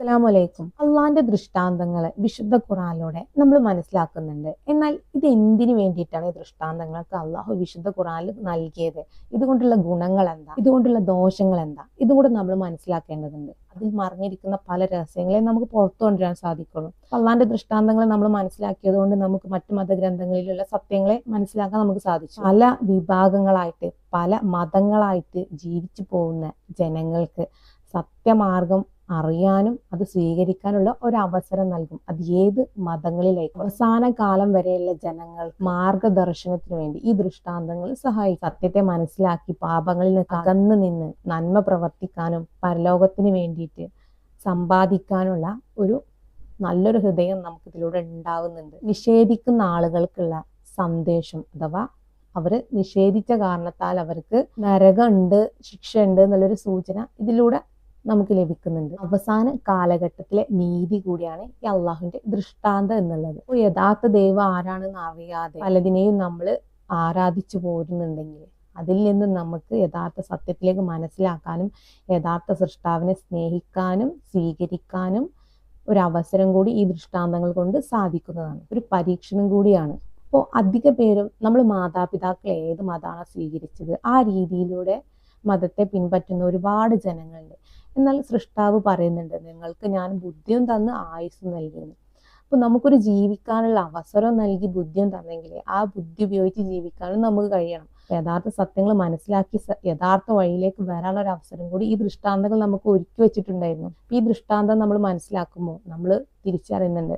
അസ്സലാമലൈക്കും. അള്ളാന്റെ ദൃഷ്ടാന്തങ്ങൾ വിശുദ്ധ ഖുറാനിലൂടെ നമ്മൾ മനസ്സിലാക്കുന്നുണ്ട്. എന്നാൽ ഇത് എന്തിനു വേണ്ടിയിട്ടാണ് ഈ ദൃഷ്ടാന്തങ്ങൾക്ക് അള്ളാഹു വിശുദ്ധ ഖുറാനിൽ നൽകിയത്? ഇതുകൊണ്ടുള്ള ഗുണങ്ങൾ എന്താ ഇതുകൊണ്ടുള്ള ദോഷങ്ങൾ എന്താ ഇതുകൂടെ നമ്മൾ മനസ്സിലാക്കേണ്ടതുണ്ട്. അതിൽ മറിഞ്ഞിരിക്കുന്ന പല രഹസ്യങ്ങളെ നമുക്ക് പുറത്തു കൊണ്ടുവരാൻ സാധിക്കുള്ളൂ. അള്ളാന്റെ ദൃഷ്ടാന്തങ്ങൾ നമ്മൾ മനസ്സിലാക്കിയത് കൊണ്ട് നമുക്ക് മറ്റു മതഗ്രന്ഥങ്ങളിലുള്ള സത്യങ്ങളെ മനസ്സിലാക്കാൻ നമുക്ക് സാധിച്ചു. പല വിഭാഗങ്ങളായിട്ട് പല മതങ്ങളായിട്ട് ജീവിച്ചു പോകുന്ന ജനങ്ങൾക്ക് സത്യമാർഗം അറിയാനും അത് സ്വീകരിക്കാനുള്ള ഒരു അവസരം നൽകും. അത് ഏത് മതങ്ങളിലേക്ക് അവസാന കാലം വരെയുള്ള ജനങ്ങൾ മാർഗദർശനത്തിന് വേണ്ടി ഈ ദൃഷ്ടാന്തങ്ങൾ സഹായിക്കും. സത്യത്തെ മനസ്സിലാക്കി പാപങ്ങളിൽ നിന്ന് നിന്ന് നന്മ പ്രവർത്തിക്കാനും പരലോകത്തിന് വേണ്ടിയിട്ട് സമ്പാദിക്കാനുള്ള ഒരു നല്ലൊരു ഹൃദയം നമുക്ക് ഇതിലൂടെ ഉണ്ടാവുന്നുണ്ട്. നിഷേധിക്കുന്ന ആളുകൾക്കുള്ള സന്ദേശം അഥവാ അവർ നിഷേധിച്ച കാരണത്താൽ അവർക്ക് നരകമുണ്ട് ശിക്ഷ ഉണ്ട് എന്നുള്ളൊരു സൂചന ഇതിലൂടെ നമുക്ക് ലഭിക്കുന്നുണ്ട്. അവസാന കാലഘട്ടത്തിലെ നീതി കൂടിയാണ് ഈ അള്ളാഹുവിന്റെ ദൃഷ്ടാന്തം എന്നുള്ളത്. യഥാർത്ഥ ദൈവം ആരാണെന്ന് അറിയാതെ പലതിനെയും നമ്മൾ ആരാധിച്ചു പോരുന്നുണ്ടെങ്കിൽ അതിൽ നിന്ന് നമുക്ക് യഥാർത്ഥ സത്യത്തിലേക്ക് മനസ്സിലാക്കാനും യഥാർത്ഥ സൃഷ്ടാവിനെ സ്നേഹിക്കാനും സ്വീകരിക്കാനും ഒരു അവസരം കൂടി ഈ ദൃഷ്ടാന്തങ്ങൾ കൊണ്ട് സാധിക്കുന്നതാണ്. ഒരു പരീക്ഷണം കൂടിയാണ്. അപ്പോൾ അധിക പേരും നമ്മൾ മാതാപിതാക്കൾ ഏത് മതമാണ് സ്വീകരിച്ചത്? ആ രീതിയിലൂടെ മതത്തെ പിൻപറ്റുന്ന ഒരുപാട് ജനങ്ങളുണ്ട്. എന്നാൽ സൃഷ്ടാവ് പറയുന്നുണ്ട് നിങ്ങൾക്ക് ഞാൻ ബുദ്ധിയും തന്ന് ആയുസ് നൽകിയെന്ന്. അപ്പൊ നമുക്കൊരു ജീവിക്കാനുള്ള അവസരം നൽകി ബുദ്ധിയും തന്നെങ്കിൽ ആ ബുദ്ധി ഉപയോഗിച്ച് ജീവിക്കാനും നമുക്ക് കഴിയണം. യഥാർത്ഥ സത്യങ്ങൾ മനസ്സിലാക്കി യഥാർത്ഥ വഴിയിലേക്ക് വരാനുള്ള ഒരു അവസരം കൂടി ഈ ദൃഷ്ടാന്തങ്ങൾ നമുക്ക് ഒരുക്കി വെച്ചിട്ടുണ്ടായിരുന്നു. ഈ ദൃഷ്ടാന്തം നമ്മൾ മനസ്സിലാക്കുമ്പോൾ നമ്മൾ തിരിച്ചറിയുന്നുണ്ട്.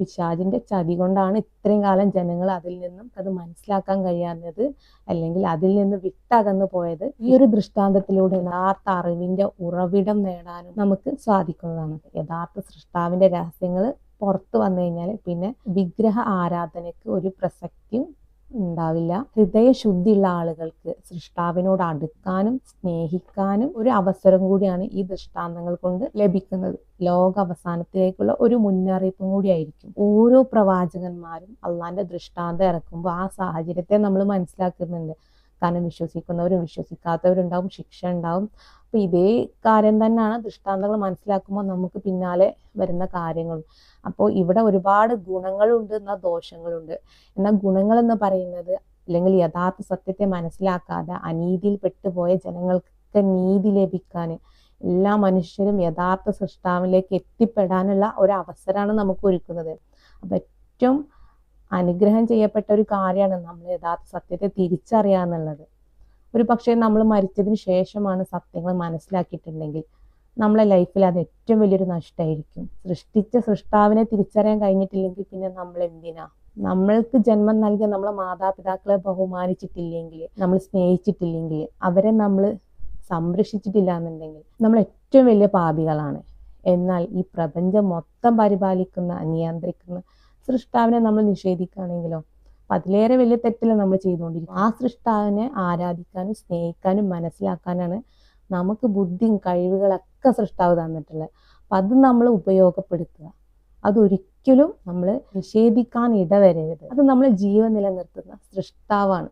പിശാചിന്റെ ചതി കൊണ്ടാണ് ഇത്രയും കാലം ജനങ്ങൾ അതിൽ നിന്നും അത് മനസ്സിലാക്കാൻ കഴിയാഞ്ഞത് അല്ലെങ്കിൽ അതിൽ നിന്ന് വിട്ടകന്നു പോയത്. ഈ ഒരു ദൃഷ്ടാന്തത്തിലൂടെ യഥാർത്ഥ അറിവിന്റെ ഉറവിടം നേടാനും നമുക്ക് സാധിക്കുന്നതാണ്. യഥാർത്ഥ സൃഷ്ടാവിന്റെ രഹസ്യങ്ങൾ പുറത്തു വന്നു കഴിഞ്ഞാൽ പിന്നെ വിഗ്രഹ ആരാധനയ്ക്ക് ഒരു പ്രസക്തിയും ഉണ്ടാവില്ല. ഹൃദയശുദ്ധിയുള്ള ആളുകൾക്ക് സൃഷ്ടാവിനോട് അടുക്കാനും സ്നേഹിക്കാനും ഒരു അവസരം കൂടിയാണ് ഈ ദൃഷ്ടാന്തങ്ങൾ കൊണ്ട് ലഭിക്കുന്നത്. ലോക അവസാനത്തിലേക്കുള്ള ഒരു മുന്നറിയിപ്പും കൂടിയായിരിക്കും ഓരോ പ്രവാചകന്മാരും അള്ളാന്റെ ദൃഷ്ടാന്തം ഇറക്കുമ്പോൾ ആ സാഹചര്യത്തെ നമ്മൾ മനസ്സിലാക്കുന്നുണ്ട്. കാരണം വിശ്വസിക്കുന്നവരും വിശ്വസിക്കാത്തവരും ഉണ്ടാവും ശിക്ഷ ഉണ്ടാവും അപ്പൊ ഇതേ കാര്യം തന്നെയാണ് ദൃഷ്ടാന്തങ്ങൾ മനസ്സിലാക്കുമ്പോൾ നമുക്ക് പിന്നാലെ വരുന്ന കാര്യങ്ങളും. അപ്പോൾ ഇവിടെ ഒരുപാട് ഗുണങ്ങളുണ്ട് എന്നാൽ ദോഷങ്ങളുണ്ട്. എന്നാൽ ഗുണങ്ങൾ എന്ന് പറയുന്നത് അല്ലെങ്കിൽ യഥാർത്ഥ സത്യത്തെ മനസ്സിലാക്കാതെ അനീതിയിൽ പെട്ടുപോയ ജനങ്ങൾക്ക് നീതി ലഭിക്കാൻ എല്ലാ മനുഷ്യരും യഥാർത്ഥ സൃഷ്ടാവിലേക്ക് എത്തിപ്പെടാനുള്ള ഒരു അവസരമാണ് നമുക്ക് ഒരുക്കുന്നത്. അപ്പം ഏറ്റവും അനുഗ്രഹം ചെയ്യപ്പെട്ട ഒരു കാര്യമാണ് നമ്മൾ യഥാർത്ഥ സത്യത്തെ തിരിച്ചറിയുക എന്നുള്ളത്. ഒരു പക്ഷേ നമ്മൾ മരിച്ചതിന് ശേഷമാണ് സത്യങ്ങൾ മനസ്സിലാക്കിയിട്ടുണ്ടെങ്കിൽ നമ്മളെ ലൈഫിൽ അത് ഏറ്റവും വലിയൊരു നഷ്ടമായിരിക്കും. സൃഷ്ടിച്ച സൃഷ്ടാവിനെ തിരിച്ചറിയാൻ കഴിഞ്ഞിട്ടില്ലെങ്കിൽ പിന്നെ നമ്മൾ എന്തിനാ? നമ്മൾക്ക് ജന്മം നൽകിയ നമ്മളെ മാതാപിതാക്കളെ ബഹുമാനിച്ചിട്ടില്ലെങ്കിൽ നമ്മൾ സ്നേഹിച്ചിട്ടില്ലെങ്കിൽ അവരെ നമ്മൾ സംരക്ഷിച്ചിട്ടില്ല എന്നുണ്ടെങ്കിൽ നമ്മൾ ഏറ്റവും വലിയ പാപികളാണ്. എന്നാൽ ഈ പ്രപഞ്ചം മൊത്തം പരിപാലിക്കുന്ന നിയന്ത്രിക്കുന്ന സൃഷ്ടാവിനെ നമ്മൾ നിഷേധിക്കുകയാണെങ്കിലോ? അതിലേറെ വലിയ തെറ്റല്ല നമ്മൾ ചെയ്തുകൊണ്ടിരിക്കും ആ സൃഷ്ടാവിനെ ആരാധിക്കാനും സ്നേഹിക്കാനും മനസ്സിലാക്കാനാണ് നമുക്ക് ബുദ്ധിയും കഴിവുകളൊക്കെ സൃഷ്ടാവ് തന്നിട്ടുള്ളത്. അപ്പം അത് നമ്മൾ ഉപയോഗപ്പെടുത്തുക. അതൊരിക്കലും നമ്മൾ നിഷേധിക്കാൻ ഇടവരരുത്. അത് നമ്മൾ ജീവൻ നിലനിർത്തുന്ന സൃഷ്ടാവാണ്.